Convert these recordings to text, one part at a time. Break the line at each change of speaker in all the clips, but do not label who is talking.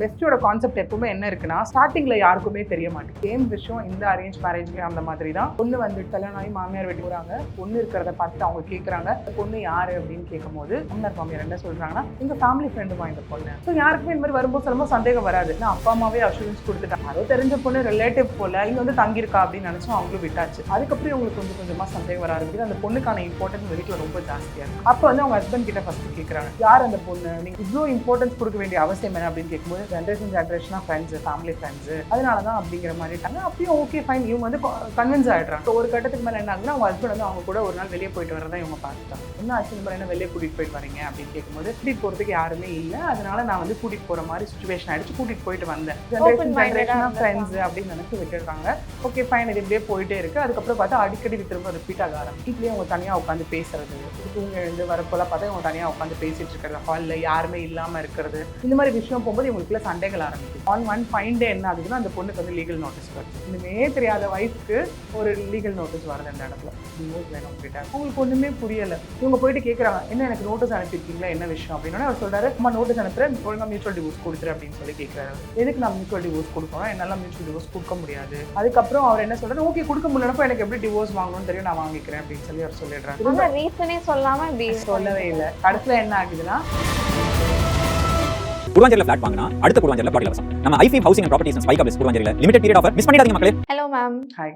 பெஸ்ட்டோட concept எப்பவுமே என்ன இருக்குன்னா ஸ்டார்டிங்ல யாருக்குமே தெரிய மாட்டேங்குது. சேம் விஷயம் இந்த அரேஞ்ச் மேரேஜ்க்கு அந்த மாதிரி தான். பொண்ணு வந்து கல்யாணம் ஆகி மாமியார் வெட்டி போறாங்க பொண்ணு இருக்கிறத பார்த்துட்டு அவங்க கேட்குறாங்க பொண்ணு யாரு அப்படின்னு கேட்கும்போது போது மாமியார் என்ன சொல்றாங்கன்னா எங்க ஃபேமிலி ஃப்ரெண்டுமா இந்த பொண்ணு? ஸோ யாருக்குமே இந்த மாதிரி வரும்போது சொல்லும்போது சந்தேகம் வராது. நான் அப்பா அம்மாவே அஷூரன்ஸ் கொடுத்துட்டாங்க அதோ தெரிஞ்ச பொண்ணு ரிலேட்டிவ் போல இங்க வந்து தங்கியிருக்கா? அப்படின்னு நினைச்சோம் அவங்களும் விட்டாச்சு. அதுக்கப்புறம் இவங்களுக்கு கொஞ்சம் கொஞ்சமா சந்தேகம் வர ஆரம்பிக்குது. அந்த பொண்ணுக்கான இம்பார்ட்டன்ஸ் வீட்டில் ரொம்ப ஜாஸ்தியா இருக்கு. அப்போ வந்து அவங்க ஹஸ்பண்ட் கிட்ட ஃபர்ஸ்ட் கேட்குறாங்க யார் அந்த பொண்ணு? நீங்க இவ்வளோ இம்பார்ட்டன்ஸ் கொடுக்க வேண்டிய அவசியம் என்ன? அப்படின்னு கேட்கும்போது ஜென்ரேஷன் ஜென்ரேஷனாக ஃப்ரெண்ட்ஸ் ஃபேமிலி ஃப்ரெண்ட்ஸ் அதனால தான் அப்படிங்கிற மாதிரிட்டாங்க அப்பயும் ஓகே ஃபைன் இவங்க வந்து கன்வின்ஸ் ஆயிடுறாங்க. So, ஒரு கட்டத்துக்கு மேலே என்ன ஆகுதுன்னா அவங்க ஹஸ்பண்ட் வந்து அவங்க கூட ஒரு நாள் வெளியே போயிட்டு வரதான் இவங்க பார்த்துட்டாங்க. என்ன ஆச்சு? மாதிரி என்ன வெளியே கூட்டிட்டு போயிட்டு வரீங்க? அப்படின்னு கேட்கும்போது கூட்டிட்டு போறதுக்கு யாருமே இல்லை. அதனால நான் வந்து கூட்டிட்டு போற மாதிரி சுச்சுவேஷன் ஆயிடுச்சு. கூட்டிட்டு போயிட்டு வந்தேன். ஜென்ரேஷன் ஜென்ரேஷனாக. ஃப்ரெண்ட்ஸ் அப்படின்னு நினைச்சு விட்டுடுறாங்க ஓகே ஃபைன் இது இப்படியே போயிட்டே இருக்கு. அதுக்கப்புறம் பார்த்தா அடிக்கடி இது திரும்ப ரிப்பீட் ஆக ஆரம்பிச்சு. வீட்லயே அவங்க தனியா உட்காந்து பேசுறது. தூங்க எழுந்து வரப்போலாம் பார்த்தா இவங்க தனியா உட்காந்து பேசிட்டு இருக்கிறது. ஹாலில் யாருமே இல்லாம இருக்கிறது. இந்த மாதிரி விஷயம் போகும்போது இவங்களுக்குள்ள சண்டைகள் ஆரம்பிக்கும். ஆன் ஒன் ஃபைன் டே என்ன ஆகுதுன்னா அந்த பொண்ணுக்கு வந்து லீகல் நோட்டீஸ் வருது. இன்னுமே தெரியாத வயசுக்கு ஒரு லீகல் நோட்டீஸ் வருது அந்த இடத்துல. டிவோர்ஸ் வேணும் கிட்ட உங்களுக்கு ஒண்ணுமே புரியல. இவங்க போயிட்டு கேட்குறாங்க என்ன எனக்கு நோட்டீஸ் அனுப்பியிருக்கீங்களா? என்ன விஷயம்? அப்படின்னு அவர் சொல்றாரு அம்மா நோட்டீஸ் அனுப்புறேன். ஒழுங்கா மியூச்சுவல் டிவோர்ஸ் கொடுத்துரு அப்படின்னு சொல்லி கேட்குறாரு எதுக்கு நான் மியூச்சுவல் டிவோர்ஸ் கொடுக்கணும்? என்னால மியூச்சுவல் டிவோர்ஸ் கொடுக்க முடியாது. அதுக்கப்புறம் அவர் என்ன சொல்றாரு ஓகே கொடுக்க முடியலப்போ எனக்கு எப்படி டிவோர்ஸ் வாங்கணும்னு தெரியும் நான் வாங்கிக்கிறேன் அப்படின்னு சொல்லி அவர் சொல்லிடுறாரு.
ரீசனே சொல்லாம இப்படி
சொல்லவே இல்லை. கடைசியில் என்ன ஆகுதுன்னா
குருவாஞ்சேரியில் ஃபிளாட் வாங்கினா அடுத்த குருவாஞ்சேரியில் பிளாட் இலவசம் நம்ம ஐஃபி housing and properties spike ups குருவாஞ்சேரியில் limited period offer miss பண்ணிடாதீங்க மக்களே.
ஹலோ மேம்
ஹாய்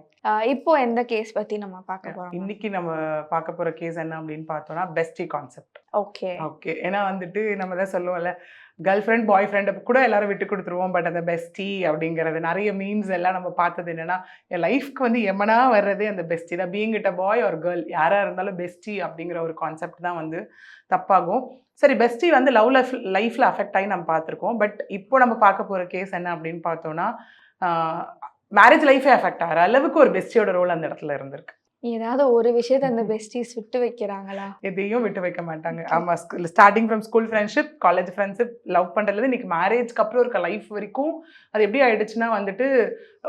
இப்போ எந்த கேஸ் பத்தி நம்ம பார்க்க போறோம்
இன்னைக்கு நம்ம பார்க்க போற கேஸ் என்ன அப்படின்னு பார்த்தோம்னா பெஸ்டி கான்செப்ட்
ஓகே
ஓகே ஏன்னா வந்துட்டு நம்ம தான் சொல்லுவோம்ல கேர்ள் ஃப்ரெண்ட் பாய் ஃப்ரெண்ட் கூட எல்லாரும் விட்டு கொடுத்துருவோம். பட் அந்த பெஸ்டி அப்படிங்கிறது நிறைய மீம்ஸ் எல்லாம் நம்ம பார்த்தது என்னென்னா என் லைஃப்க்கு வந்து எமனா வர்றதே அந்த பெஸ்டி தான். பீங் இட் அ பாய் ஒரு கேர்ள் யாராக இருந்தாலும் பெஸ்டி அப்படிங்கிற ஒரு கான்செப்ட் தான் வந்து தப்பாகும். சரி பெஸ்டி வந்து லவ் லைஃப் லைஃப்பில் அஃபெக்ட் ஆகி நம்ம பார்த்துருக்கோம். பட் இப்போ நம்ம பார்க்க போகிற கேஸ் என்ன அப்படின்னு பார்த்தோன்னா மேரேஜ் லைஃபே அஃபெக்ட் ஆகிற அளவுக்கு ஒரு பெஸ்டியோட ரோல் அந்த இடத்துல இருந்திருக்கு.
ஏதாவது ஒரு விஷயத்த அந்த பெஸ்டிஸ் விட்டு வைக்கிறாங்களா?
எதையும் விட்டு வைக்க மாட்டாங்க. ஆமா starting from school friendship college friendship love பண்ணுறதுல இன்னைக்கு மேரேஜ்க்கு அப்புறம் இருக்க லைஃப் வரைக்கும் அது எப்படி ஆயிடுச்சுன்னா வந்துட்டு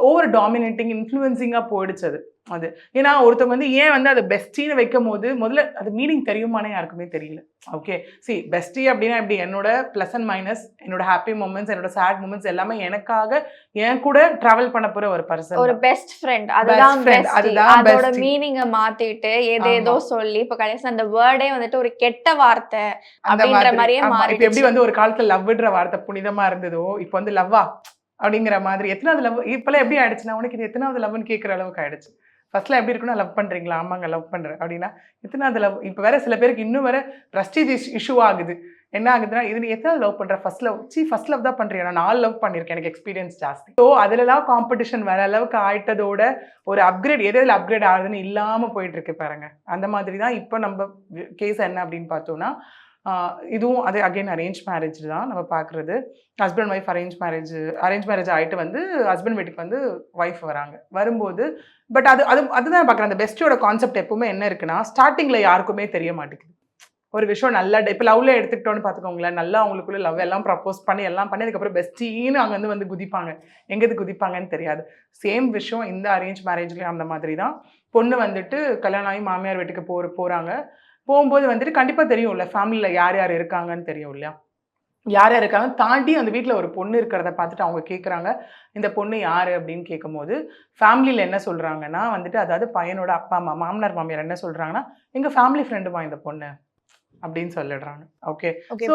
ஓவர் டாமினேட்டிங் இன்ஃப்ளூயன்சிங்காக போயிடுச்சு அது. அது. ஏன்னா ஒருத்தவங்க வந்து ஏன் வந்து அதை பெஸ்டின்னு வைக்கும் போது முதல்ல அது மீனிங் தெரியுமானே யாருக்குமே தெரியல. ஓகே சி பெஸ்டி அப்படின்னா எப்படி? என்னோட ப்ளஸ் அண்ட் மைனஸ் என்னோட ஹாப்பி மூமெண்ட்ஸ் என்னோட சேட் மூமெண்ட்ஸ் எல்லாமே எனக்காக என் கூட டிராவல் பண்ண போற ஒரு பர்சன்
ஒரு பெஸ்ட் ஃப்ரெண்ட் அதுதான்
அதுதான்
அதோட. மீனிங்க மாத்திட்டு ஏதேதோ சொல்லி இப்ப கடைசி அந்த வேர்டே வந்துட்டு ஒரு கெட்ட வார்த்தை அப்படின்ற
மாதிரி.
மாதிரியே மாறிடுச்சு.
எப்படி வந்து ஒரு காலத்துல லவ்ன்ற வார்த்தை புனிதமா இருந்ததோ இப்போ வந்து லவ்வா அப்படிங்கிற மாதிரி. எத்தனாவது லவ் இப்பெல்லாம் எப்படி ஆயிடுச்சுன்னா உனக்கு இது எத்தனாவது லவ்னு கேட்குற அளவுக்கு ஆயிடுச்சு. ஃபர்ஸ்ட்ல எப்படி இருக்குன்னா லவ் பண்ணுறீங்களா ஆமாங்க லவ் பண்ணுறேன் அப்படின்னா எத்தனாவது லவ் இப்போ வேற சில பேருக்கு இன்னும் வேற ப்ரஸ்டீஜ் இஷ்யூ ஆகுது. என்ன ஆகுதுன்னா இது நீ லவ் பண்ணுற first love C first love தான் பண்றியா? நான் நாலு லவ் பண்ணியிருக்கேன் எனக்கு எக்ஸ்பீரியன்ஸ் ஜாஸ்தி. ஸோ அதிலலாம் காம்படிஷன் வர அளவுக்கு ஆயிட்டதோட ஒரு அப்கிரேட் எது எதில் அப்கிரேட் ஆகுதுன்னு இல்லாமல் போயிட்டு இருக்கு பாருங்க. அந்த மாதிரி தான் இப்போ நம்ம கேஸ் என்ன அப்படின்னு பார்த்தோம்னா இதுவும் அதே அகைன் அரேஞ்ச் மேரேஜ் தான் நம்ம பார்க்குறது. Husband wife arrange marriage arrange marriage ஆகிட்டு வந்து ஹஸ்பண்ட் வீட்டுக்கு வந்து ஒய்ஃப் வராங்க. வரும்போது பட் அது அது அதுதான் பார்க்குறேன். அந்த பெஸ்ட்டோட கான்செப்ட் எப்பவுமே என்ன இருக்குன்னா ஸ்டார்டிங்கில் யாருக்குமே தெரிய மாட்டேங்குது. ஒரு விஷயம் நல்லா இப்போ லவ்ல எடுத்துக்கிட்டோன்னு பார்த்துக்கோங்களேன் நல்லா அவங்களுக்குள்ள லவ் எல்லாம் ப்ரப்போஸ் பண்ணி எல்லாம் பண்ணி அதுக்கப்புறம் பெஸ்ட்டின்னு அங்கே வந்து வந்து குதிப்பாங்க. எங்கேது குதிப்பாங்கன்னு தெரியாது. சேம் விஷயம் இந்த அரேஞ்ச் மேரேஜ்லேயும் அந்த மாதிரி தான். பொண்ணு வந்துட்டு கல்யாணம் ஆகி மாமியார் வீட்டுக்கு போகிற போகிறாங்க போகும்போது வந்துட்டு கண்டிப்பாக தெரியும்ல ஃபேமிலியில் யார் யார் இருக்காங்கன்னு தெரியும் இல்லையா யார் யார் இருக்காங்க தாண்டி அந்த வீட்டில் ஒரு பொண்ணு இருக்கிறத பார்த்துட்டு அவங்க கேட்குறாங்க இந்த பொண்ணு யார் அப்படின்னு கேட்கும்போது ஃபேமிலியில் என்ன சொல்கிறாங்கன்னா வந்துட்டு அதாவது பையனோட அப்பா அம்மா மாமனார் மாமியார் என்ன சொல்கிறாங்கன்னா எங்கள் ஃபேமிலி ஃப்ரெண்டுமா இந்த பொண்ணு? அப்படின்னு சொல்லிடுறாங்க. ஓகே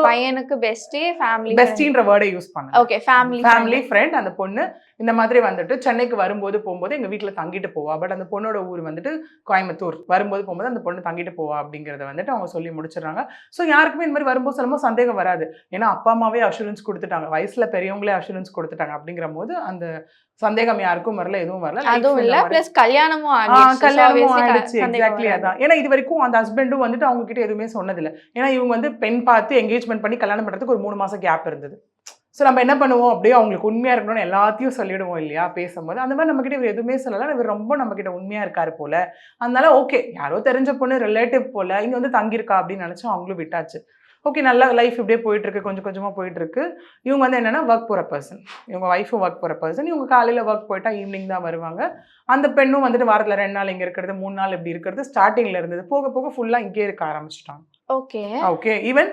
பையனுக்கு பெஸ்டி ஃபேமிலி
பெஸ்டின்ற வேர்டை யூஸ் பண்ண
ஓகே ஃபேமிலி
ஃபேமிலி ஃப்ரெண்ட் அந்த பொண்ணு இந்த மாதிரி வந்துட்டு சென்னைக்கு வரும்போது போகும்போது எங்க வீட்டில் தங்கிட்டு போவா. பட் அந்த பொண்ணோட ஊர் வந்துட்டு கோயம்புத்தூர். வரும்போது போகும்போது அந்த பொண்ணு தங்கிட்டு போவா அப்படிங்கிறத வந்துட்டு அவங்க சொல்லி முடிச்சிடுறாங்க. ஸோ யாருக்குமே இந்த மாதிரி வரும்போது சொல்லும்போது சந்தேகம் வராது. ஏன்னா அப்பா அம்மாவே அஷூரன்ஸ் கொடுத்துட்டாங்க. வயசுல பெரியவங்களே அஷூரன்ஸ் கொடுத்துட்டாங்க அப்படிங்கிற போது அந்த சந்தேகம் யாருக்கும் வரல எதுவும் வரல.
அதுவும் இல்ல பிளஸ் கல்யாணமும்
கல்யாணமும் ஆயிடுச்சு எக்ஸாக்ட்லி. அதான். ஏன்னா இது வரைக்கும் அந்த ஹஸ்பண்டும் வந்துட்டு அவங்க கிட்ட எதுவுமே சொன்னதில்ல. ஏன்னா இவங்க வந்து பெண் பார்த்து என்கேஜ்மெண்ட் பண்ணி கல்யாணம் பண்றதுக்கு ஒரு மூணு மாசம் கேப் இருந்தது. ஸோ நம்ம என்ன பண்ணுவோம்? அப்படியே அவங்களுக்கு உண்மையா இருக்கணும்னு எல்லாத்தையும் சொல்லிடுவோம் இல்லையா? பேசும்போது. அந்த மாதிரி நம்ம கிட்ட இவர் எதுவுமே சொல்லல. இவர் ரொம்ப நம்ம கிட்ட உண்மையா இருக்காரு போல. அதனால ஓகே யாரோ தெரிஞ்ச பொண்ணு ரிலேட்டிவ் போல இங்க வந்து தங்கியிருக்கா அப்படின்னு நினைச்சோம் அவங்களும் விட்டாச்சு. ஓகே நல்லா லைஃப் இப்படியே போயிட்டு இருக்கு கொஞ்சம் கொஞ்சமா போயிட்டு இருக்கு இவங்க வந்து என்னன்னா ஒர்க் போற பர்சன் இவங்க ஒய்ஃபும் ஒர்க் போற பர்சன் இவங்க காலையில ஒர்க் போயிட்டா ஈவினிங் தான் வருவாங்க. அந்த பெண்ணும் வந்துட்டு வாரத்துல ரெண்டு நாள் இங்க இருக்கிறது மூணு நாள் இப்படி இருக்கிறது ஸ்டார்டிங்ல இருந்தது. போக போக ஃபுல்லா இங்கே இருக்க ஆரம்பிச்சிட்டாங்க.
Okay
okay even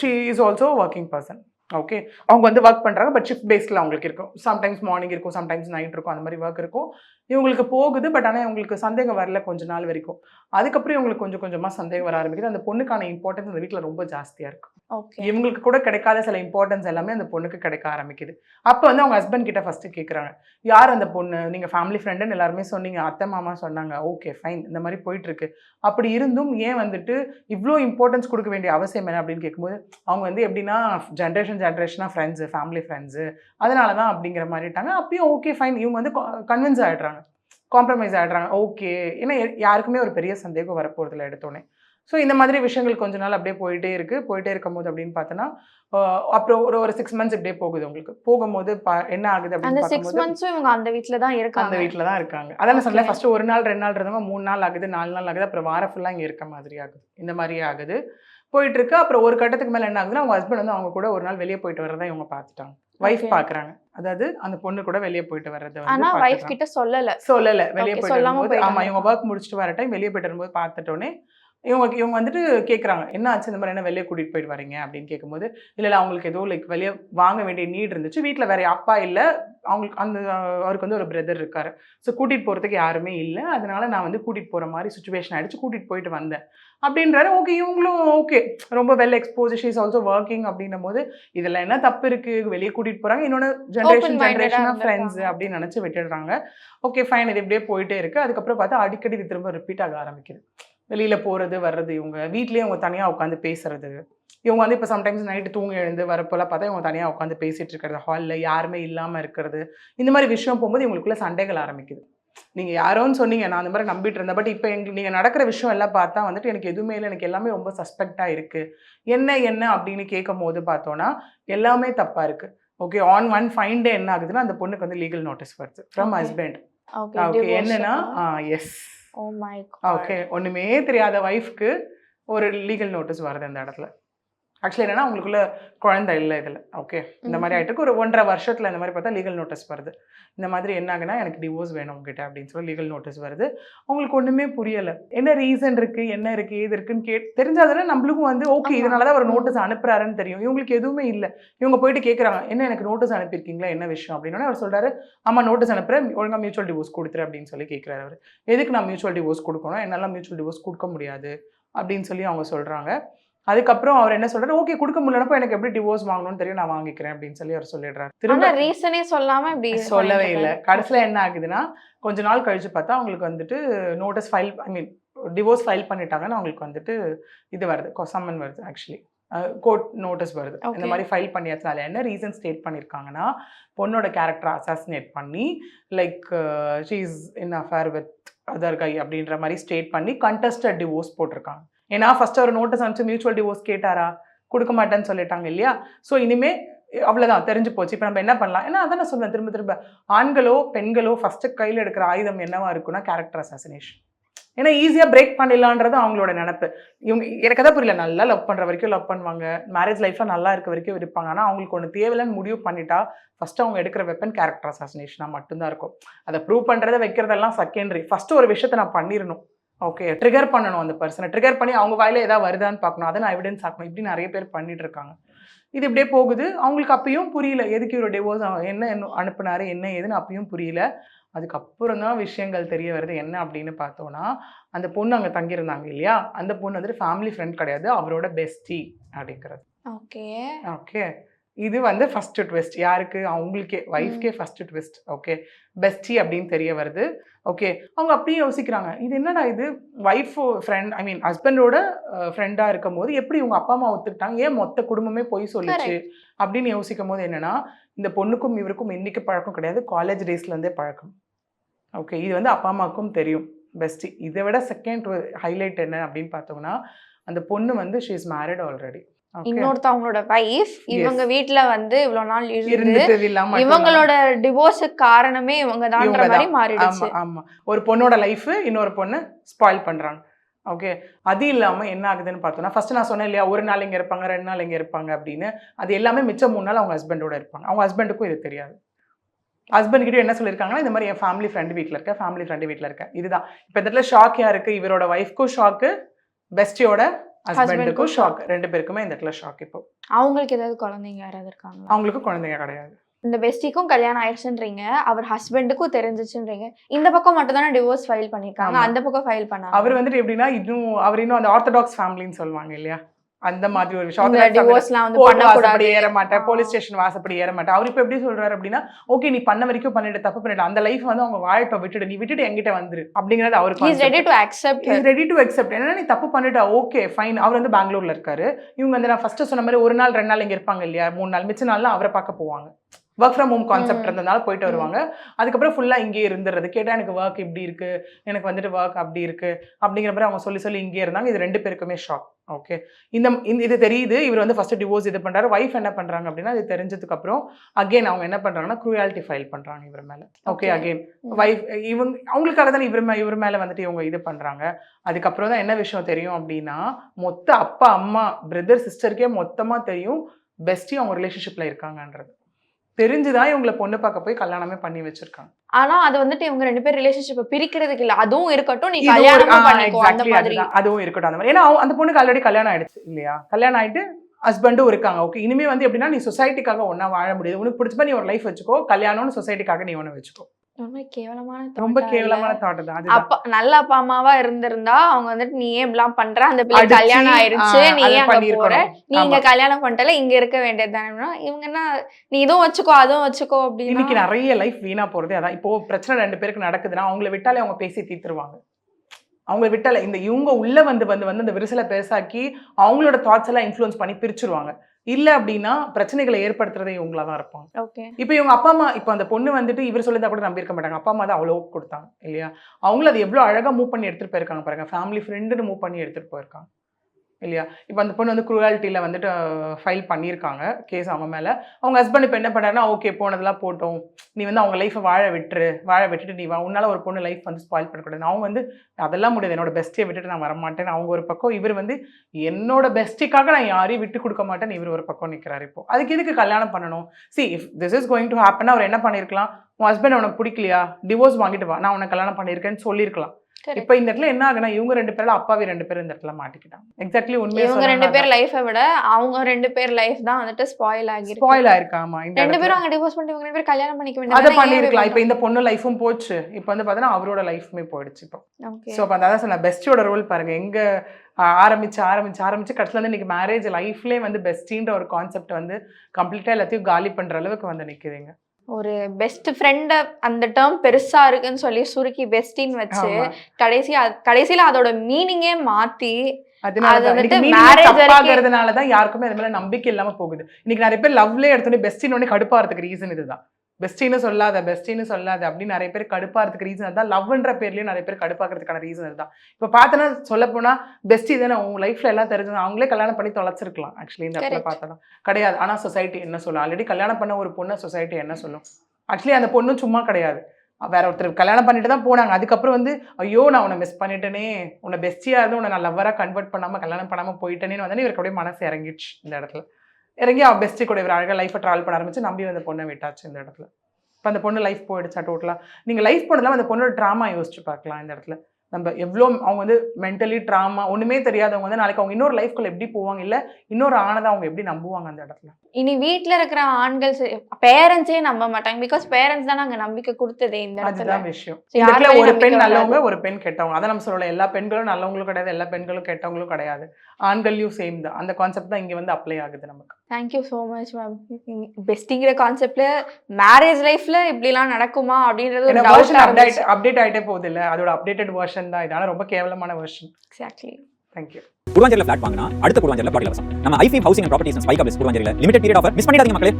she is also working person okay அவங்க வந்து ஒர்க் பண்ணுறாங்க பட் ஷிஃப்ட் பேஸில் அவங்களுக்கு இருக்கும். சம்டைம்ஸ் மார்னிங் இருக்கும் சம்டைம்ஸ் நைட் இருக்கும். அந்த மாதிரி ஒர்க் இருக்கும். இவங்களுக்கு போகுது பட் ஆனால் இவங்களுக்கு சந்தேகம் வரல கொஞ்ச நாள் வரைக்கும். அதுக்கப்புறம் இவங்களுக்கு கொஞ்சம் கொஞ்சமாக சந்தேகம் வர ஆரம்பிக்குது. அந்த பொண்ணுக்கான இம்பார்ட்டன்ஸ் அந்த வீட்டில் ரொம்ப ஜாஸ்தியாக இருக்கு
ஓகே
இவங்களுக்கு கூட கிடைக்காத சில இம்பார்ட்டன்ஸ் எல்லாமே அந்த பொண்ணுக்கு கிடைக்க ஆரம்பிக்குது. அப்போ வந்து அவங்க ஹஸ்பண்ட் கிட்ட ஃபர்ஸ்ட் கேட்குறாங்க யார் அந்த பொண்ணு? நீங்கள் ஃபேமிலி ஃப்ரெண்டுன்னு எல்லாருமே சொன்னீங்க. அத்தை மாமா சொன்னாங்க. ஓகே ஃபைன் இந்த மாதிரி போயிட்டு இருக்கு அப்படி இருந்தும் ஏன் வந்துட்டு இவ்வளோ இம்பார்ட்டன்ஸ் கொடுக்க வேண்டிய அவசியம் என்ன? அப்படின்னு கேட்கும்போது அவங்க வந்து எப்படின்னா ஜென்ரேஷன் ஜென்ரேஷனாக ஃப்ரெண்ட்ஸு ஃபேமிலி ஃப்ரெண்ட்ஸு அதனால தான் அப்படிங்கிற மாதிரிட்டாங்க அப்பயும் ஓகே ஃபைன் இவங்க வந்து கன்வின்ஸ் ஆகிடுறாங்க காம்ப்ரமைஸ் ஆகிடுறாங்க ஓகே ஏன்னா யாருக்குமே ஒரு பெரிய சந்தேகம் வரப்போகிறதுல எடுத்தோடனே ஸோ இந்த மாதிரி விஷயங்கள் கொஞ்ச நாள் அப்படியே போயிட்டே இருக்கு. போயிட்டே இருக்கும்போது அப்படின்னு பார்த்தோன்னா அப்புறம் ஒரு ஒரு சிக்ஸ் மந்த்ஸ் இப்படியே போகுது உங்களுக்கு. போகும்போது என்ன ஆகுது
அந்த
அப்படின்னு
சிக்ஸ் மந்த்ஸும் இவங்க அந்த வீட்ல தான்
அந்த
இருக்காங்க
வீட்டில் தான் இருக்காங்க. அதான்
Okay.
ஃபர்ஸ்ட் ஒரு நாள் ரெண்டு நாள் இருந்தவங்க மூணு நாள் ஆகுது நாலு நாள் ஆகுது அப்புறம் வாரம் ஃபுல்லாக இங்கே இருக்க மாதிரி ஆகுது. இந்த மாதிரி ஆகுது. போயிட்டு இருக்கு அப்புறம் ஒரு கட்டத்துக்கு மேலே என்ன ஆகுதுன்னா அவங்க ஹஸ்பண்ட் வந்து அவங்க கூட ஒரு நாள் வெளியே போயிட்டு வரதை இவங்க பார்த்துட்டாங்க ஒய்ஃப்
Okay.
பார்க்குறாங்க அதாவது அந்த பொண்ணு கூட வெளியே போயிட்டு வர்றதை
ஆனா வைஃப். கிட்ட சொல்லல
சொல்லல வெளியே போயிட்டு வரும்போது ஆமா. இவங்க ஒர்க் முடிச்சுட்டு வர டைம் வெளியே போயிட்டு வரும்போது பார்த்துட்டோன்னே இவங்க இவங்க வந்துட்டு கேட்குறாங்க என்ன ஆச்சு? இந்த மாதிரி என்ன வெளியே கூட்டிட்டு போயிட்டு வரீங்க அப்படின்னு கேட்கும்போது இல்லை இல்லை அவங்களுக்கு ஏதோ லைக் வெளியே வாங்க வேண்டிய நீட் இருந்துச்சு. வீட்டில் வேற அப்பா இல்லை. அவங்களுக்கு அந்த அவருக்கு வந்து ஒரு பிரதர் இருக்காரு. ஸோ கூட்டிட்டு போறதுக்கு யாருமே இல்லை. அதனால நான் வந்து கூட்டிட்டு போற மாதிரி சுச்சுவேஷன் ஆயிடுச்சு. கூட்டிட்டு போயிட்டு வந்தேன். அப்படின்றாரு. ஓகே இவங்களும் ஓகே ரொம்ப well expose she's also working அப்படின்னும் போது இதுல என்ன தப்பு இருக்கு? வெளியே கூட்டிட்டு போறாங்க. இன்னொன்று ஜென்ரேஷன்
Open-minded-ஆ
ஜென்ரேஷனா
இருந்திருக்காங்க.
ஃப்ரெண்ட்ஸ் அப்படின்னு நினைச்சு விட்டுடுறாங்க. ஓகே ஃபைன் இது இப்படியே போயிட்டே இருக்கு. அதுக்கப்புறம் பார்த்தா அடிக்கடி இது திரும்ப ரிப்பீட் ஆக ஆரம்பிக்குது. வெளியில போறது வர்றது இவங்க. வீட்லயே அவங்க தனியா உட்காந்து பேசுறது. இவங்க வந்து இப்போ சம்டைம்ஸ் நைட்டு தூங்கி எழுந்து வரப்போல பார்த்தா இவங்க தனியா உட்காந்து பேசிட்டு இருக்கிறது. ஹாலில் யாருமே இல்லாம இருக்கிறது. இந்த மாதிரி விஷயம் போகும்போது இவங்களுக்குள்ள சண்டைகள் ஆரம்பிக்குது. நீங்க யாரோன்னு சொன்னீங்க நான் அந்த மாதிரி நம்பிட்டு இருந்தேன். பட் இப்போ எங்களுக்கு நீங்க நடக்கிற விஷயம் எல்லாம் பார்த்தா வந்துட்டு எனக்கு எதுவுமே இல்லை. எனக்கு எல்லாமே ரொம்ப சஸ்பெக்டா இருக்கு. என்ன என்ன அப்படின்னு கேட்கும் போது பார்த்தோன்னா எல்லாமே தப்பா இருக்கு. Okay on one fine day என்ன ஆகுதுன்னா அந்த பொண்ணுக்கு வந்து லீகல் நோட்டீஸ் வருது ஃப்ரம். ஹஸ்பண்ட்
ஓகே
என்னன்னா எஸ் ஓகே ஒண்ணுமே தெரியாத ஒய்ஃப்க்கு ஒரு லீகல் நோட்டீஸ் வருது இந்த இடத்துல. ஆக்சுவலி என்னன்னா அவங்களுக்குள்ள குழந்தை இல்லை இதில். ஓகே இந்த மாதிரி இருக்கு. ஒரு ஒன்றரை வருஷத்துல இந்த மாதிரி பார்த்தா லீகல் நோட்டீஸ் வருது. இந்த மாதிரி என்ன ஆகுனா எனக்கு டிவோர்ஸ் வேணும் உங்ககிட்ட அப்படின்னு சொல்லி லீகல் நோட்டீஸ் வருது. அவங்களுக்கு ஒண்ணுமே புரியல. என்ன ரீசன் இருக்கு? என்ன இருக்கு? ஏது இருக்குன்னு கே தெரிஞ்சாதானே நம்மளுக்கும் வந்து ஓகே. இதனால தான் ஒரு. நோட்டீஸ் அனுப்புறாருன்னு தெரியும். இவங்களுக்கு எதுவுமே இல்லை. இவங்க போயிட்டு கேட்குறாங்க என்ன எனக்கு நோட்டீஸ் அனுப்பியிருக்கீங்களா? என்ன விஷயம்? அப்படின்னா அவர் சொல்றாரு ஆமா நோட்டீஸ் அனுப்புறேன். ஒழுங்கா மியூச்சுவல் டிவோர்ஸ் கொடுத்துரு அப்படின்னு சொல்லி கேட்குறாரு அவர். எதுக்கு நான் மியூச்சுவல் டிவோர்ஸ் கொடுக்கணும்? என்னால் மியூச்சுவல் டிவோர்ஸ் கொடுக்க முடியாது. அப்படின்னு சொல்லி அவங்க சொல்றாங்க. அதுக்கப்புறம் அவர் என்ன சொல்றாரு ஓகே கொடுக்க முடியலப்போ எனக்கு எப்படி டிவோர்ஸ் வாங்கணும்னு தெரியும் நான் வாங்கிக்கிறேன் அப்படின்னு சொல்லி அவர் சொல்லிடுறாரு. திரும்ப
ரீசனே சொல்லாம இப்படி
சொல்லவே இல்லை. கடைசியில என்ன ஆகுதுன்னா கொஞ்ச நாள் கழிச்சு பார்த்தா அவங்களுக்கு வந்துட்டு notice file I mean divorce file பண்ணிட்டாங்கன்னா அவங்களுக்கு வந்துட்டு இது வருது சம்மன் வருது ஆக்சுவலி கோர்ட் நோட்டீஸ் வருது. இந்த. மாதிரி ஃபைல் பண்ணியாச்சு அதில் என்ன ரீசன் ஸ்டேட் பண்ணியிருக்காங்கன்னா பொண்ணோட கேரக்டர் அசாசினேட் பண்ணி like she is in affair with other guy அப்படின்ற மாதிரி ஸ்டேட் பண்ணி கண்டஸ்டட் டிவோர்ஸ் போட்டிருக்காங்க. ஏன்னா ஃபர்ஸ்ட் ஒரு நோட்டீஸ் அனுப்பிச்சு மியூச்சுவல் டிவோர்ஸ் கேட்டாரா? கொடுக்க மாட்டேன்னு சொல்லிட்டாங்க இல்லையா? ஸோ இனிமே அவ்வளோதான் தெரிஞ்சு போச்சு. இப்போ நம்ம என்ன பண்ணலாம்? ஏன்னா அதான் நான் சொல்லுவேன் திரும்ப திரும்ப. ஆண்களோ பெண்களோ ஃபஸ்ட்டு கையில் எடுக்கிற ஆயுதம் என்னவா இருக்குன்னா கேரக்டர் அசாசினேஷன் ஏன்னா ஈஸியாக பிரேக் பண்ணிடலான்றது அவங்களோட நினப்பு. இவங்க எனக்கு தான் புரியல நல்லா லவ் பண்ணுற வரைக்கும் லவ் பண்ணுவாங்க. மேரேஜ் லைஃப்பில் நல்லா இருக்க வரைக்கும் இருப்பாங்க. ஆனால் அவங்களுக்கு ஒன்று தேவையில்லைன்னு முடிவு பண்ணிட்டா ஃபஸ்ட்டு அவங்க எடுக்கிற வெப்பன் கேரக்டர் அசாசினேஷனாக மட்டும்தான் இருக்கும். அதை ப்ரூவ் பண்ணுறதை வைக்கிறதெல்லாம் செகண்டரி ஃபஸ்ட்டு ஒரு விஷயத்தை நான் பண்ணிடணும். ஓகே ட்ரிகர் பண்ணணும் அந்த பர்சனை ட்ரிகர் பண்ணி அவங்க வாயில ஏதாவது வருதான்னு பார்க்கணும். அதை நான் எவிடன்ஸ் ஆக்கணும். இப்படி நிறைய பேர் பண்ணிட்டு இருக்காங்க இது இப்படியே போகுது. அவங்களுக்கு அப்பயும் புரியல. எதுக்கு இவரோட டிவோர்ஸ் என்ன என்ன அனுப்புனாரு என்ன ஏதுன்னு அப்பயும் புரியல. அதுக்கப்புறம் தான் விஷயங்கள் தெரிய வருது. என்ன அப்படின்னு பார்த்தோன்னா அந்த பொண்ணு அங்கே தங்கியிருந்தாங்க இல்லையா? அந்த பொண்ணு வந்துட்டு ஃபேமிலி ஃப்ரெண்ட் கிடையாது. அவரோட பெஸ்டி அப்படிங்கிறது.
ஓகே
ஓகே இது வந்து ஃபர்ஸ்ட் ட்விஸ்ட் யாருக்கு? அவங்களுக்கே. ஒய்ஃப்கே ஃபர்ஸ்ட் ட்விஸ்ட் ஓகே பெஸ்டி அப்படின்னு தெரிய வருது. ஓகே அவங்க அப்படியே யோசிக்கிறாங்க. இது என்னடா இது? ஒய்ஃப் ஃப்ரெண்ட் ஐ மீன் ஹஸ்பண்டோட ஃப்ரெண்டாக இருக்கும் போது எப்படி உங்க அப்பா அம்மா ஒத்துக்கிட்டாங்க? ஏன் மொத்த குடும்பமே போய் சொல்லுச்சு? அப்படின்னு யோசிக்கும் போது என்னன்னா இந்த பொண்ணுக்கும் இவருக்கும் இன்னைக்கு பழக்கம் கிடையாது. காலேஜ் டேஸ்லேருந்தே பழக்கம். ஓகே இது வந்து அப்பா அம்மாவுக்கும் தெரியும். பெஸ்டி இதை விட செகண்ட் ஹைலைட் என்ன அப்படின்னு பார்த்தோம்னா அந்த பொண்ணு வந்து ஷீ இஸ் மேரிட் ஆல்ரெடி
இன்னொருத்தவங்களோட வைஃப் இவங்க வீட்ல வந்து இவ்வளவு நாள் இருந்து இவங்களோட டிவோர்ஸுக்கு காரணமே இவங்க
இவங்க
மாதிரி
தான்.
மாறிடுச்சு.
ஆமா ஒரு பொண்ணோட லைஃப் இன்னொரு பொண்ணு ஸ்பாயில் பண்றாங்க. ஓகே அது இல்லாம என்ன ஆகுதுன்னு பார்த்தோம்னா ஃபர்ஸ்ட் நான் சொன்னேன் இல்லையா ஒரு நாள் இங்க இருப்பாங்க ரெண்டு நாள் இங்க இருப்பாங்க அப்படின்னு. அது எல்லாமே மிச்சம் மூணு நாள் அவங்க ஹஸ்பண்டோட இருப்பாங்க. அவங்க ஹஸ்பண்டுக்கும் இது தெரியாது. ஹஸ்பண்ட் கிட்ட என்ன சொல்லியிருக்காங்கன்னா இந்த மாதிரி என் ஃபேமிலி ஃப்ரெண்டு வீட்டில் இருக்க ஃபேமிலி ஃப்ரெண்டு வீட்டில் இருக்க. இதுதான். இப்போ இந்த இடத்துல ஷாக் யாருக்கு? இவரோட ஒய்ஃப்க்கும் ஷாக்கு பெஸ்டியோட ஹஸ்பண்டுக்கும் ஷாக் ரெண்டு பேருக்குமே இந்த இடத்துல ஷாக் இப்போ.
அவங்களுக்கு ஏதாவது குழந்தைங்க யாராவது இருக்காங்களா?
அவங்களுக்கு குழந்தைங்க கிடையாது.
இந்த பெஸ்டிக்கும் கல்யாணம் ஆயிடுச்சுன்றீங்க. அவர் ஹஸ்பண்டுக்கும் தெரிஞ்சிச்சுன்றீங்க. இந்த பக்கம் மட்டும் தானே டிவோர்ஸ் ஃபைல் பண்ணிருக்காங்க. அந்த பக்கம் ஃபைல் பண்ணாங்க
அவர் வந்துட்டு எப்படின்னா இன்னும் அவர் இன்னும் அந்த ஆர்த்தடாக்ஸ் ஃபேமிலின்னு சொல்லுவாங்க இல்லையா? அந்த மாதிரி ஒரு விஷயம். ஏற மாட்டேன். போலீஸ் ஸ்டேஷன் வாசப்படி ஏற மாட்டேன். அவர் இப்ப எப்படி சொல்றாரு அப்படின்னா ஓகே நீ பண்ண வரைக்கும் பண்ணிட்டு தப்பு பண்ணிட்டு அந்த லைஃப் வந்து அவங்க வாய்ப்பை விட்டுடு. நீ விட்டுட்டு என்கிட்ட வந்துரு. அப்படிங்கறது அவருக்கு
is ready to accept
is ready to accept என்னன்னா நீ தப்பு பண்ணிட்டா ஓகே ஃபைன் அவர் வந்து பெங்களூர்ல இருக்காரு. இவங்க வந்து நான் ஃபர்ஸ்ட் சொன்ன மாதிரி ஒரு நாள் ரெண்டு நாள் இங்க இருப்பாங்க இல்லையா? மூணு நாள் மிச்ச நாள்லாம் அவரை பார்க்க போவாங்க. Work from home concept. இருந்ததுனால போயிட்டு. வருவாங்க. அதுக்கப்புறம் ஃபுல்லா இங்கேயே இருந்துறது கேட்டா எனக்கு ஒர்க் இப்படி இருக்கு. எனக்கு வந்துட்டு ஒர்க் அப்படி இருக்கு. அப்படிங்கிற மாதிரி அவங்க சொல்லி சொல்லி இங்கே இருந்தாங்க. இது ரெண்டு பேருக்குமே ஷாக் ஓகே இந்த இது தெரியுது. இவர் வந்து ஃபர்ஸ்ட் டிவோர்ஸ் இது பண்றாரு. ஒய்ஃப் என்ன பண்றாங்க அப்படின்னா இது தெரிஞ்சதுக்கு அப்புறம் அகைன் அவங்க என்ன பண்றாங்கன்னா குரூயாலிட்டி ஃபைல் பண்றாங்க இவர் மேல. ஓகே. அகைன்
ம்.
வைஃப் இவங்க அவங்களுக்காக தானே இவர் மே இவர் மேல வந்துட்டு இவங்க இது பண்றாங்க. அதுக்கப்புறம் தான் என்ன விஷயம் தெரியும் அப்படின்னா மொத்த அப்பா அம்மா பிரதர் சிஸ்டருக்கே மொத்தமா தெரியும். பெஸ்டி அவங்க ரிலேஷன்ஷிப்ல இருக்காங்கன்றது. தெரிஞ்சுதான் இவங்களை பொண்ணு பார்க்க போய் கல்யாணமே பண்ணி வச்சிருக்காங்க.
ஆனா அது வந்துட்டு இவங்க ரெண்டு பேர் ரிலேஷன்ஷிப் பிரிக்கிறதுக்கு இல்ல. அதுவும் இருக்கட்டும் நீ
ஆ,
பண்ணிக்கோ அந்த மாதிரி.
அதுவும் இருக்கட்டும் அந்த மாதிரி. ஏன்னா அந்த பொண்ணுக்கு ஆல்ரெடி கல்யாணம் ஆயிடுச்சு இல்லையா? கல்யாணம் ஆயிட்டு ஹஸ்பண்டும் இருக்காங்க. ஓகே இனிமே வந்து எப்படின்னா நீ சொசைட்டிக்காக ஒண்ணா வாழ முடியாது. உனக்கு பிடிச்ச மாதிரி நீ ஒரு லைஃப் வச்சுக்கோ. கல்யாணம்னு சொசைட்டிக்காக நீ ஒன்று வச்சுக்கோ.
ரொம்ப கேவலமான?
தாட் தான்
அப்பா நல்ல அப்பா அம்மாவா இருந்திருந்தா அவங்க வந்துட்டு நீ ஏன் இப்படிலாம் பண்ற? அந்த பிள்ளை கல்யாணம் ஆயிடுச்சு
ஆ,
நீ ஏன் அங்க போற. நீ இங்க. கல்யாணம் பண்ணிட்டல இங்க இருக்க வேண்டியது தானே. இவங்க என்ன நீ இதுவும் வச்சுக்கோ அதுவும் வச்சுக்கோ
இன்னைக்கு
அப்படின்னு
நிறைய லைஃப் வீணா போறதே அதான். இப்போ பிரச்சனை ரெண்டு பேருக்கு நடக்குதுன்னா அவங்கள விட்டாலே அவங்க பேசி தீர்த்துருவாங்க. அவங்கள விட்டால இந்த இவங்க உள்ள வந்து வந்து வந்து அந்த விரிசலை பெருசாக்கி அவங்களோட தாட்ஸ் எல்லாம் இன்ஃப்ளூயன்ஸ் பண்ணி பிரிச்சிருவாங்க. இல்ல அப்படின்னா பிரச்சனைகளை ஏற்படுத்துறதே இவங்களா தான் இருப்பாங்க.
ஓகே.
இப்போ இவங்க அப்பா அம்மா இப்போ அந்த பொண்ணு வந்துட்டு இவர் சொல்லியிருந்தா கூட நம்பியிருக்க மாட்டாங்க. அப்பா அம்மா தான் அவ்வளோ கொடுத்தாங்க இல்லையா? அவங்களும் அது எவ்வளோ அழகா மூவ் பண்ணி எடுத்துட்டு போயிருக்காங்க பாருங்க. ஃபேமிலி ஃப்ரெண்டுன்னு மூவ் பண்ணி எடுத்துட்டு போயிருக்காங்க. இல்லையா? இப்போ அந்த பொண்ணு வந்து குரூவாலிட்டியில் வந்துட்டு ஃபைல் பண்ணியிருக்காங்க கேஸ் அவங்க மேலே. அவங்க ஹஸ்பண்ட் இப்போ என்ன பண்ணாருன்னா ஓகே போனதெல்லாம் போட்டோம். நீ வந்து அவங்க லைஃப்பை வாழ விட்டுரு. வாழ விட்டுட்டு நீ வா. உன்னால் ஒரு பொண்ணு லைஃப் வந்து ஸ்பாயில் பண்ணக்கூடாது. அவங்க வந்து அதெல்லாம் முடியாது. என்னோட பெஸ்ட்டை விட்டுட்டு நான் வரமாட்டேன். அவங்க ஒரு பக்கம் இவர் வந்து என்னோட பெஸ்ட்டுக்காக நான் யாரையும் விட்டு கொடுக்க மாட்டேன்னு இவர் ஒரு பக்கம் நிற்கிறாரு இப்போ. அதுக்கு எதுக்கு கல்யாணம் பண்ணணும்? See if this is going to happen அவர் என்ன பண்ணியிருக்கலாம்? உன் ஹஸ்பண்ட் உனக்கு பிடிக்கலையா? டிவோர்ஸ் வாங்கிட்டு வா. நான் உனக்கு கல்யாணம் பண்ணியிருக்கேன்னு சொல்லியிருக்கலாம். இப்போ இந்த இடத்துல என்ன ஆகுனா இவங்க ரெண்டு பேர்ல அப்பாவி ரெண்டு பேரும் இந்த இடத்துல மாட்டிக்கிட்டாங்க. எக்ஸாக்ட்லி உண்மையா
இவங்க ரெண்டு பேர் லைஃபை விட அவங்க ரெண்டு பேர் லைஃப் தான் வந்துட்டு ஸ்பாயில் ஆகிருக்கு
ஸ்பாயில் ஆயிருக்காமா இந்த
ரெண்டு. பேரும் அங்க டிவோர்ஸ் பண்ணிட்டு இவங்க ரெண்டு பேரும் கல்யாணம் பண்ணிக்க
அதை
வேண்டியது
பண்ணிருக்கலாம் இப்போ இந்த பொண்ணு லைஃபும் போச்சு. இப்போ வந்து பார்த்தீங்கன்னா அவரோட லைஃப்மே போயிடுச்சு இப்போ. ஸோ அப்போ அதான் சொன்ன பெஸ்டியோட ரோல் பாருங்க. எங்க ஆரம்பிச்சு ஆரம்பிச்சு ஆரம்பிச்சு கடைசியில் வந்து இன்னைக்கு மேரேஜ் லைஃப்லேயே வந்து பெஸ்டின்ற ஒரு கான்செப்ட் வந்து கம்ப்ளீட்டாக எல்லாத்தையும் காலி பண்ற அளவுக்கு வந்து நிக்குதுங்க.
ஒரு பெஸ்ட் ஃப்ரெண்ட் அந்த டேர்ம் பெருசா இருக்குன்னு சொல்லி சுருக்கி பெஸ்டின்னு வச்சு
ஆமா.
கடைசி கடைசியில அதோட மீனிங்கே மாத்தி
அதனால
அது
தான்.
வந்துட்டு
இன்னைக்கு meaning
marriage வரைக்கும்
தப்பாகிறதுனால தான் யாருக்குமே அது மேல நம்பிக்கை இல்லாம போகுது இன்னைக்கு நிறைய பேர் லவ்லே எடுத்தோடனே பெஸ்டின்னு உடனே கடுப்பாகிறதுக்கு ரீசன் இதுதான் பெஸ்டின்னு சொல்லாத பெஸ்டின்னு சொல்லாத அப்படின்னு நிறைய பேர் கடுப்பாகிறதுக்கு ரீசன் அதுதான். லவ்ன்ற பேர்லயும் நிறைய பேர் கடுப்பாகிறதுக்கான ரீசன் இதுதான் இப்போ பார்த்தோன்னா சொல்ல போனா பெஸ்டி தானே உங்க லைஃப்ல எல்லாம் தெரிஞ்சது அவங்களே கல்யாணம் பண்ணி தொலைச்சிருக்கலாம். ஆக்சுவலி இந்த இடத்துல. பார்த்தோன்னா கிடையாது. ஆனா சொசைட்டி என்ன சொல்லும்? ஆல்ரெடி கல்யாணம் பண்ண ஒரு பொண்ணை சொசைட்டி என்ன சொல்லும்? ஆக்சுவலி அந்த பொண்ணும் சும்மா கிடையாது. வேற ஒருத்தர் கல்யாணம் பண்ணிட்டு தான் போனாங்க. அதுக்கப்புறம் வந்து ஐயோ நான் உன்னை மிஸ் பண்ணிட்டேனே. உன்னை பெஸ்டியா இருந்து உன்னை நான் லவ்வரா கன்வெர்ட் பண்ணாம கல்யாணம் பண்ணாம போயிட்டேனேன்னு வந்து இவருக்கு அப்படியே மனசு இறங்கிடுச்சு இந்த இடத்துல. இறங்கி அவ பெஸ்ட்டு கூட இவர் அழகாக லைஃப்பை ட்ராவல் பண்ண ஆரம்பிச்சு நம்பி அந்த பொண்ணை விட்டாச்சு இந்த இடத்துல. இப்போ அந்த பொண்ணு லைஃப் போயிடுச்சா டோட்டலாக நீங்கள் லைஃப் போனதெல்லாம் அந்த பொண்ணோட ட்ராமா யோசிச்சு பார்க்கலாம் இந்த இடத்துல. நம்ம எவ்வளோ அவங்க வந்து மென்டலி ட்ராமா ஒன்றுமே தெரியாதவங்க வந்து நாளைக்கு அவங்க இன்னொரு லைஃப்குள்ள எப்படி போவாங்க? இல்லை இன்னொரு ஆனதை அவங்க எப்படி நம்புவாங்க அந்த இடத்துல?
இனி வீட்ல இருக்கிற ஆண்கள் பேரண்ட்ஸே நம்ப மாட்டாங்க. பிகாஸ் பேரண்ட்ஸ் தான் நாங்க நம்பிக்கை கொடுத்ததே இந்த இடத்துல.
விஷயம். இடத்துல ஒரு பெண். நல்லவங்க ஒரு பெண் கெட்டவங்க. அதை நம்ம சொல்லலாம் எல்லா பெண்களும் நல்லவங்களும் கிடையாது எல்லா பெண்களும் கெட்டவங்களும் கிடையாது. ஆண்கள்லையும் சேம் தான். அந்த கான்செப்ட் தான் இங்க வந்து அப்ளை ஆகுது நமக்கு.
Thank you so much ma'am பெஸ்டிங்கிற கான்செப்ட்ல மேரேஜ் லைஃப்ல இப்படிலாம் நடக்குமா அப்படின்றது
அப்டேட் ஆயிட்டே போகுது இல்ல? அதோட அப்டேட்டட் வெர்ஷன் தான் இது ஆனா ரொம்ப கேவலமான வெர்ஷன்
எக்ஸாக்ட்லி
தேங்க்யூ
குருவாஞ்சேரியில் ஃபிளாட் வாங்கினா அடுத்த குருவாஞ்சேரியில் பாட்டில் வசம். நம்ம ஐஃபி ஹவுசிங் ப்ராப்பர்ட்டிஸ் ஸ்பைக் அப்ஸ் குருவாஞ்சேரியில் லிமிடெட் பீரியட் ஆஃபர் மிஸ் பண்ணிடாதீங்க மக்களே.